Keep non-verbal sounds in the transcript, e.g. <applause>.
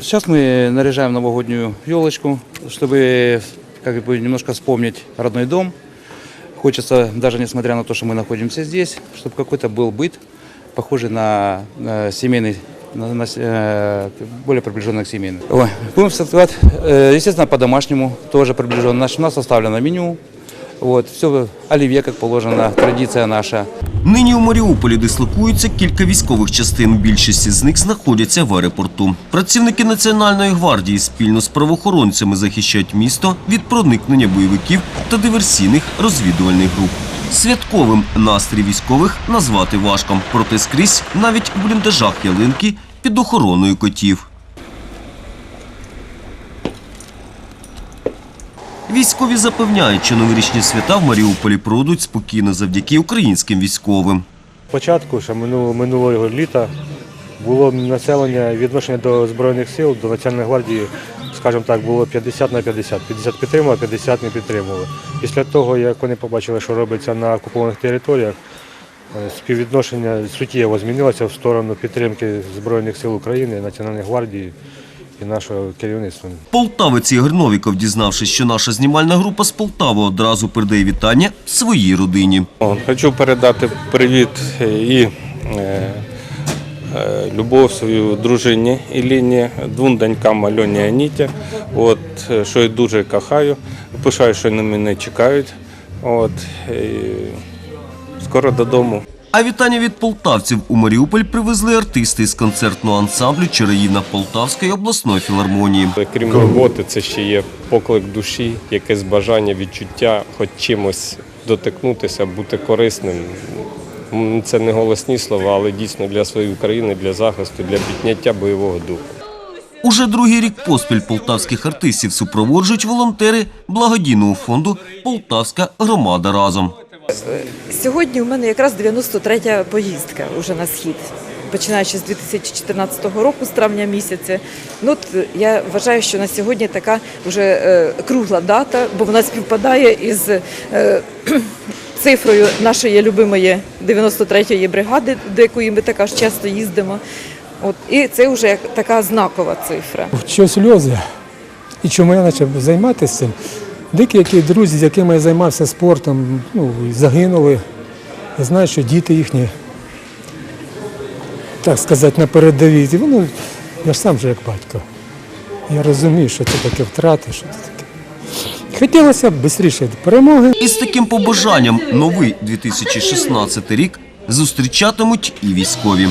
Сейчас мы наряжаем новогоднюю елочку, чтобы как бы немножко вспомнить родной дом. Хочется, даже несмотря на то, что мы находимся здесь, чтобы какой-то был быт, похожий на, э, семейный, на, на с- э, более приближенный к семейному. Ой, будем создавать, э, естественно, по-домашнему, тоже приближенно. Значит, у нас составлено меню, вот, все оливье, как положено, традиция наша. Нині у Маріуполі дислокуються кілька військових частин. Більшість з них знаходяться в аеропорту. Працівники Національної гвардії спільно з правоохоронцями захищають місто від проникнення бойовиків та диверсійних розвідувальних груп. Святковим настрій військових назвати важко, проте скрізь навіть у бліндажах ялинки під охороною котів. Військові запевняють, що новорічні свята в Маріуполі пройдуть спокійно завдяки українським військовим. Початку, ще минулого, минулого літа, було населення відношення до Збройних сил, до Національної гвардії, скажімо так, було 50 на 50. 50 підтримували, 50 не підтримували. Після того, як вони побачили, що робиться на окупованих територіях, е, співвідношення суттєво змінилося в сторону підтримки Збройних сил України, Національної гвардії і нашого керівництва. Полтавець Ігор Новіков, дізнавшись, що наша знімальна група з Полтави одразу передає вітання своїй родині. Хочу передати привіт і е, е, любов свою дружині Іліні, двом донькам Альоні і Аніті, от, е, що я дуже кохаю. Пишаю, що вони мене чекають. От, і скоро додому. А вітання від полтавців у Маріуполь привезли артисти з концертного ансамблю Чараївна Полтавської обласної філармонії. Крім роботи, це ще є поклик душі, якесь бажання, відчуття, хоч чимось дотикнутися, бути корисним. Це не голосні слова, але дійсно для своєї України, для захисту, для підняття бойового духу. Уже другий рік поспіль полтавських артистів супроводжують волонтери благодійного фонду Полтавська громада разом. Сьогодні у мене якраз 93-я поїздка уже на схід, починаючи з 2014 року, з травня місяця. Ну, от е, я вважаю, що на сьогодні така вже е, кругла дата, бо вона співпадає із е, <clears throat> цифрою нашої любимої 93-ї бригади, до якої ми також часто їздимо. От, і це вже така знакова цифра. що сльози. І чому я почав займатися цим? Деякі друзі, з якими я займався спортом, ну, загинули. Я знаю, що діти їхні, так сказати, на передовій. І я ж сам же як батько. Я розумію, що це таке втрати, що це таке. Хотілося б швидше перемоги. Із таким побажанням новий 2016 рік зустрічатимуть і військові.